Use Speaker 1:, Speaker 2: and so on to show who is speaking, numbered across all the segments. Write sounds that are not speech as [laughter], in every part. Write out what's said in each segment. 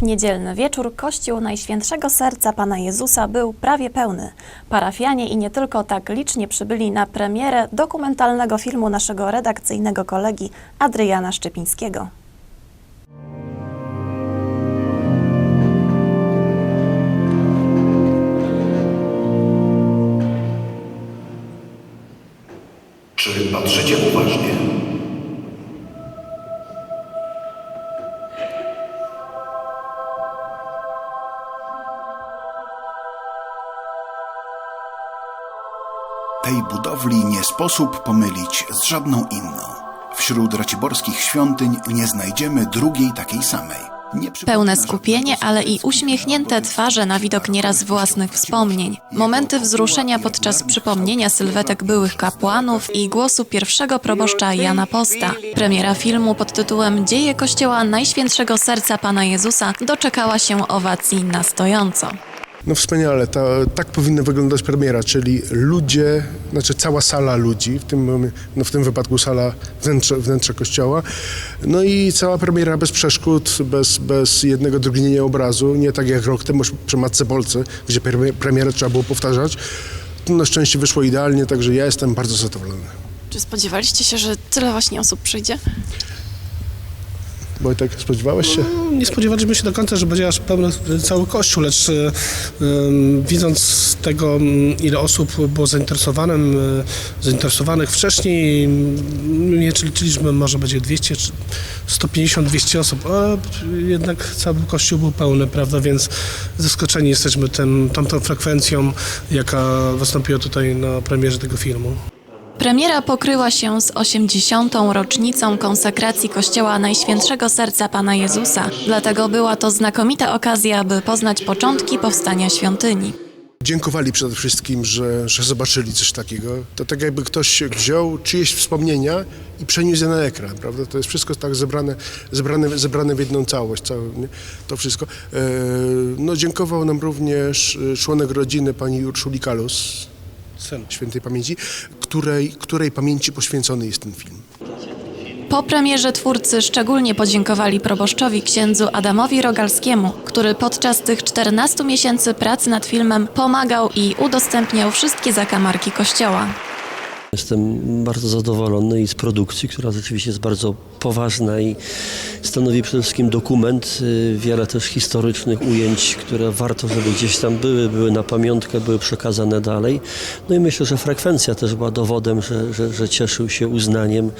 Speaker 1: W niedzielny wieczór Kościół Najświętszego Serca Pana Jezusa był prawie pełny. Parafianie i nie tylko tak licznie przybyli na premierę dokumentalnego filmu naszego redakcyjnego kolegi Adriana Szczepińskiego.
Speaker 2: Czy patrzycie uważnie? Tej budowli nie sposób pomylić z żadną inną. Wśród raciborskich świątyń nie znajdziemy drugiej takiej samej.
Speaker 1: Pełne skupienie, ale i uśmiechnięte twarze na widok nieraz własnych wspomnień. Momenty wzruszenia podczas przypomnienia sylwetek byłych kapłanów i głosu pierwszego proboszcza Jana Posta. Premiera filmu pod tytułem Dzieje Kościoła Najświętszego Serca Pana Jezusa doczekała się owacji na stojąco.
Speaker 3: No wspaniale, ta, tak powinna wyglądać premiera, czyli ludzie, znaczy cała sala ludzi, w tym, no w tym wypadku sala wnętrze, kościoła, no i cała premiera bez przeszkód, bez, bez jednego drgnienia obrazu, nie tak jak rok temu przy Matce Polce, gdzie premier- premierę trzeba było powtarzać. To na szczęście wyszło idealnie, także ja jestem bardzo zadowolony.
Speaker 1: Czy spodziewaliście się, że tyle właśnie osób przyjdzie?
Speaker 3: Wojtek, spodziewałeś się?
Speaker 4: Nie spodziewaliśmy się do końca, że będzie aż pełny cały kościół, lecz em, widząc tego, ile osób było zainteresowanym, e, zainteresowanych wcześniej, nie liczyliśmy, może będzie 200 czy 150-200 osób, a jednak cały kościół był pełny, prawda, więc zaskoczeni jesteśmy tym, tą, tą frekwencją, jaka wystąpiła tutaj na premierze tego filmu.
Speaker 1: Premiera pokryła się z 80. rocznicą konsekracji Kościoła Najświętszego Serca Pana Jezusa, dlatego była to znakomita okazja, by poznać początki powstania świątyni.
Speaker 3: Dziękowali przede wszystkim, że, że zobaczyli coś takiego. To tak jakby ktoś wziął czyjeś wspomnienia i przeniósł je na ekran, prawda? To jest wszystko tak zebrane, zebrane, zebrane w jedną całość, całe, to wszystko. E, no, dziękował nam również e, członek rodziny pani Urszuli Kalus,
Speaker 4: Syn.
Speaker 3: świętej pamięci, której, której pamięci poświęcony jest ten film.
Speaker 1: Po premierze twórcy szczególnie podziękowali proboszczowi księdzu Adamowi Rogalskiemu, który podczas tych 14 miesięcy pracy nad filmem pomagał i udostępniał wszystkie zakamarki kościoła.
Speaker 5: Jestem bardzo zadowolony i z produkcji, która rzeczywiście jest bardzo poważna i stanowi przede wszystkim dokument, y, wiele też historycznych ujęć, które warto, żeby gdzieś tam były, były na pamiątkę, były przekazane dalej. No i myślę, że frekwencja też była dowodem, że, że, że cieszył się uznaniem,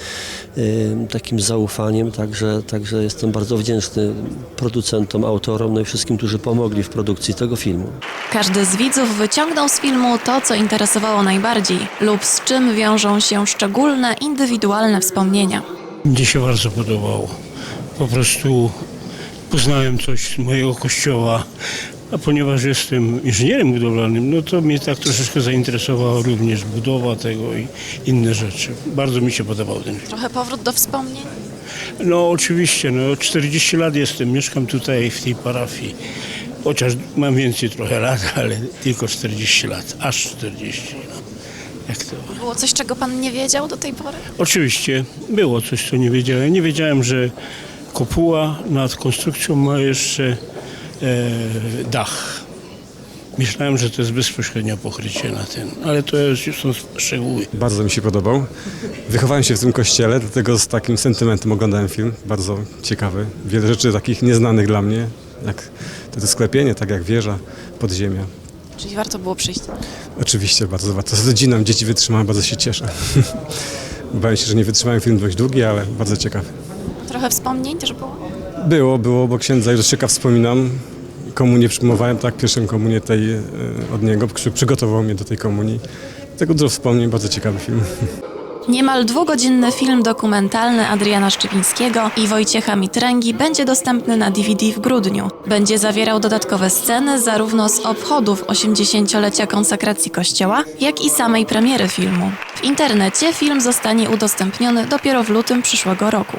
Speaker 5: y, takim zaufaniem, także, także jestem bardzo wdzięczny producentom, autorom, no i wszystkim, którzy pomogli w produkcji tego filmu.
Speaker 1: Każdy z widzów wyciągnął z filmu to, co interesowało najbardziej lub z czym wiążą się szczególne, indywidualne wspomnienia.
Speaker 6: Mnie się bardzo podobało. Po prostu poznałem coś z mojego kościoła, a ponieważ jestem inżynierem budowlanym, no to mnie tak troszeczkę zainteresowała również budowa tego i inne rzeczy. Bardzo mi się podobał ten film.
Speaker 1: Trochę powrót do wspomnień.
Speaker 6: No oczywiście, no 40 lat jestem, mieszkam tutaj w tej parafii. Chociaż mam więcej trochę lat, [laughs] ale tylko 40 lat, aż 40. No. Jak to?
Speaker 1: Było coś, czego pan nie wiedział do tej pory?
Speaker 6: Oczywiście było coś, co nie wiedziałem. Nie wiedziałem, że kopuła nad konstrukcją ma jeszcze e, dach. Myślałem, że to jest bezpośrednio pokrycie na ten, ale to już są szczegóły.
Speaker 7: Bardzo mi się podobał. Wychowałem się w tym kościele, dlatego z takim sentymentem oglądałem film. Bardzo ciekawy. Wiele rzeczy takich nieznanych dla mnie, jak to, to sklepienie, tak jak wieża, podziemia.
Speaker 1: Czyli warto było przyjść.
Speaker 7: Oczywiście bardzo warto. Z rodziną dzieci wytrzymałem, bardzo się cieszę. [laughs] Bałem się, że nie wytrzymałem film dość długi, ale bardzo ciekawy.
Speaker 1: Trochę wspomnień też było?
Speaker 7: Było, było, bo księdza Józefczyka wspominam. Komunię przyjmowałem, tak, pierwszą komunię tej e, od niego, przy- przygotował mnie do tej komunii. Tego dużo wspomnień, bardzo ciekawy film. [laughs]
Speaker 1: Niemal dwugodzinny film dokumentalny Adriana Szczypińskiego i Wojciecha Mitręgi będzie dostępny na DVD w grudniu. Będzie zawierał dodatkowe sceny zarówno z obchodów 80-lecia konsekracji kościoła, jak i samej premiery filmu. W internecie film zostanie udostępniony dopiero w lutym przyszłego roku.